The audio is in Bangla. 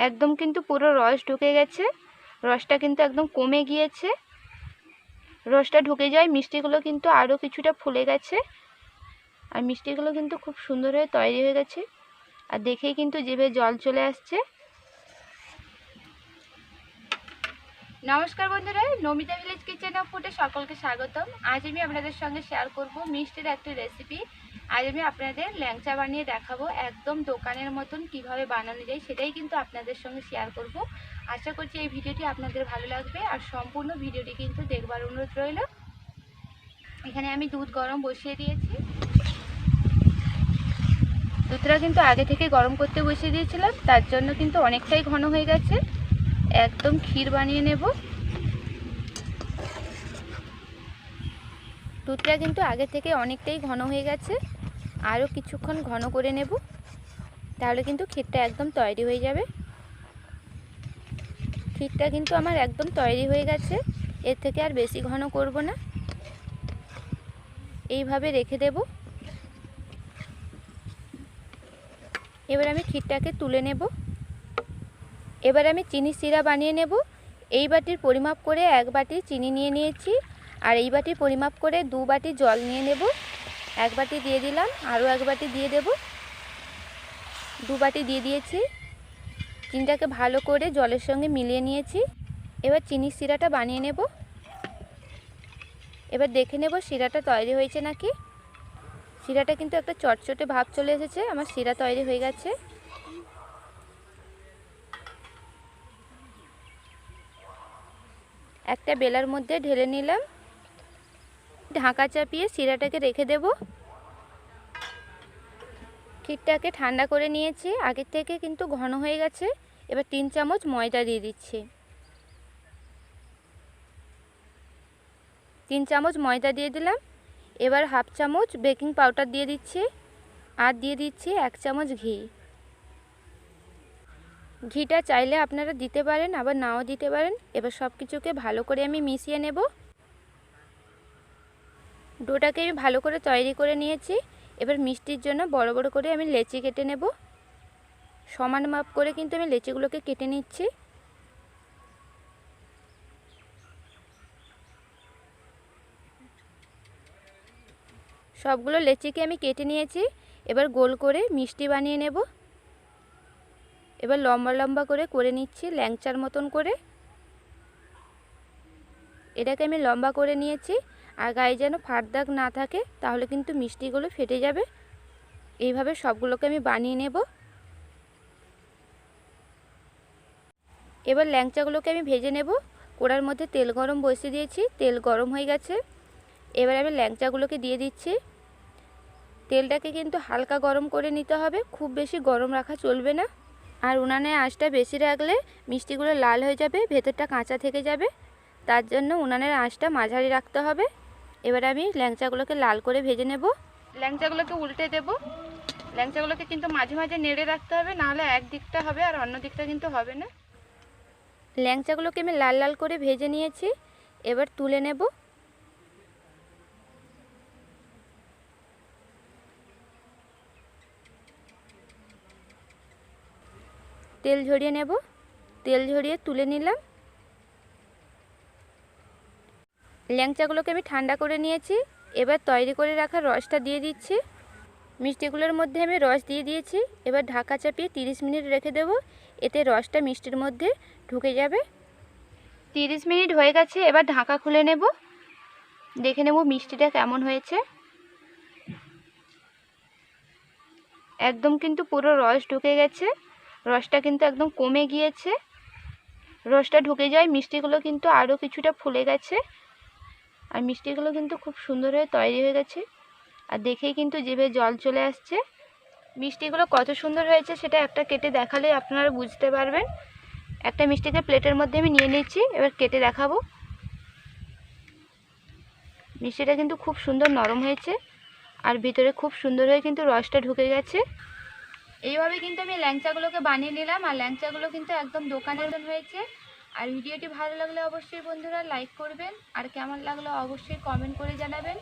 একদম কিন্তু পুরো রস ঢুকে গেছে। রসটা কিন্তু একদম কমে গিয়েছে। রসটা ঢুকে যায়, মিষ্টিগুলো কিন্তু আরও কিছুটা ফুলে গেছে। আর মিষ্টিগুলো কিন্তু খুব সুন্দর হয়ে তৈরি হয়ে গেছে। আর দেখেই কিন্তু জিভে জল চলে আসছে। নমস্কার বন্ধুরা, নমিতা ভিলেজ কিচেন অফ ফুডে সকলকে স্বাগতম। আজ আমি আপনাদের সঙ্গে শেয়ার করব মিষ্টির একটি রেসিপি আজ আমি আপনাদের ল্যাংচা বানিয়ে দেখাবো, একদম দোকানের মতন কীভাবে বানানো যায় সেটাই কিন্তু আপনাদের সঙ্গে শেয়ার করব। আশা করছি এই ভিডিওটি আপনাদের ভালো লাগবে আর সম্পূর্ণ ভিডিওটি কিন্তু দেখবার অনুরোধ রইল। এখানে আমি দুধ গরম বসিয়ে দিয়েছি। দুধটা কিন্তু আগে থেকে গরম করতে বসিয়ে দিয়েছিলাম, তার জন্য কিন্তু অনেকটাই ঘন হয়ে গেছে। একদম ক্ষীর বানিয়ে নেব। দুধটা কিন্তু আগে থেকে অনেকটাই ঘন হয়ে গেছে। আরও কিছুক্ষণ ঘন করে নেব, তাহলে কিন্তু ক্ষীরটা একদম তৈরি হয়ে যাবে। ক্ষীরটা কিন্তু আমার একদম তৈরি হয়ে গেছে, এর থেকে আর বেশি ঘন করব না। এইভাবে রেখে দেব। এবার আমি ক্ষীরটাকে তুলে নেব। এবার আমি চিনি সিরা বানিয়ে নেব। এই বাটির পরিমাপ করে এক বাটি চিনি নিয়ে নিয়েছি। আর এই বাটির পরিমাপ করে দু বাটি জল নিয়ে নেব। এক বাটি দিয়ে দিলাম, আরও এক বাটি দিয়ে দেব। দু বাটি দিয়ে দিয়েছি। চিনিটাকে ভালো করে জলের সঙ্গে মিলিয়ে নিয়েছি। এবার চিনির সিরাটা বানিয়ে নেব। এবার দেখে নেব শিরাটা তৈরি হয়েছে নাকি। শিরাটা কিন্তু একটা চটচটে ভাব চলে এসেছে। আমার শিরা তৈরি হয়ে গেছে। একটা বেলার মধ্যে ঢেলে নিলাম। ঢাকা চাপিয়ে শিরাটাকে রেখে দেব। ক্ষীরটাকে ঠান্ডা করে নিয়েছি। আগের থেকে কিন্তু ঘন হয়ে গেছে। এবার তিন চামচ ময়দা দিয়ে দিচ্ছি। তিন চামচ ময়দা দিয়ে দিলাম। এবার হাফ চামচ বেকিং পাউডার দিয়ে দিচ্ছি। আর দিয়ে দিচ্ছি এক চামচ ঘি। ঘিটা চাইলে আপনারা দিতে পারেন, আবার নাও দিতে পারেন। এবার সব কিছুকে ভালো করে আমি মিশিয়ে নেব। ডোটাকে আমি ভালো করে তৈরি করে নিয়েছি। এবার মিষ্টির জন্য বড় বড় করে আমি লেচি কেটে নেব। সমান মাপ করে কিন্তু আমি লেচিগুলোকে কেটে নিচ্ছি। সবগুলো লেচিকে আমি কেটে নিয়েছি। এবার গোল করে মিষ্টি বানিয়ে নেব। এবার লম্বা লম্বা করে করে নিচ্ছি, ল্যাংচার মতন করে। এটাকে আমি লম্বা করে নিয়েছি, আর গায়ে যেন ফাট দাগ না থাকে, তাহলে কিন্তু মিষ্টিগুলো ফেটে যাবে। এইভাবে সবগুলোকে আমি বানিয়ে নেব। এবার ল্যাংচাগুলোকে আমি ভেজে নেব। কোড়ার মধ্যে তেল গরম বসিয়ে দিয়েছি, তেল গরম হয়ে গেছে। এবার আমি ল্যাংচাগুলোকে দিয়ে দিচ্ছি। তেলটাকে কিন্তু হালকা গরম করে নিতে হবে, খুব বেশি গরম রাখা চলবে না। আর উনানে আঁচটা বেশি রাখলে মিষ্টিগুলো লাল হয়ে যাবে, ভেতরটা কাঁচা থেকে যাবে। তার জন্য উনানের আঁচটা মাঝারি রাখতে হবে। এবার আমি ল্যাংচাগুলোকে লাল করে ভেজে নেব। ল্যাংচাগুলোকে উল্টে দেব। ল্যাংচাগুলোকে কিন্তু মাঝে মাঝে নেড়ে রাখতে হবে, নাহলে এক দিকটা হবে আর অন্য দিকটা কিন্তু হবে না। ল্যাংচাগুলোকে আমি লাল লাল করে ভেজে নিয়েছি। এবার তুলে নেব। তেল ঝরিয়ে নেব। তেল ঝরিয়ে তুলে নিলাম। ল্যাংচাগুলোকে আমি ঠান্ডা করে নিয়েছি। এবার তৈরি করে রাখা রসটা দিয়ে দিচ্ছি। মিষ্টিগুলোর মধ্যে আমি রস দিয়ে দিয়েছি। এবার ঢাকা চাপিয়ে 30 মিনিট রেখে দেব। এতে রসটা মিষ্টির মধ্যে ঢুকে যাবে। 30 মিনিট হয়ে গেছে, এবার ঢাকা খুলে নেব। দেখে নেব মিষ্টিটা কেমন হয়েছে। একদম কিন্তু পুরো রস ঢুকে গেছে। রসটা কিন্তু একদম কমে গিয়েছে। রসটা ঢুকে যায়, মিষ্টিগুলো কিন্তু আরও কিছুটা ফুলে গেছে। আর মিষ্টিগুলো কিন্তু খুব সুন্দর হয়ে তৈরি হয়ে গেছে। আর দেখেই কিন্তু জিভে জল চলে আসছে। মিষ্টিগুলো কত সুন্দর হয়েছে সেটা একটা কেটে দেখালে আপনারা বুঝতে পারবেন। একটা মিষ্টিকে প্লেটের মধ্যে আমি নিয়ে নিচ্ছি, এবার কেটে দেখাবো। মিষ্টিটা কিন্তু খুব সুন্দর নরম হয়েছে। আর ভিতরে খুব সুন্দর হয়ে কিন্তু রসটা ঢুকে গেছে। এইভাবে কিন্তু আমি ল্যাংচাগুলোকে বানিয়ে নিলাম, আর ল্যাংচাগুলো কিন্তু একদম দোকানের হয়েছে। আর ভিডিওটি ভালো লাগলে অবশ্যই বন্ধুরা লাইক করবেন, আর কেমন লাগল অবশ্যই কমেন্ট করে জানাবেন।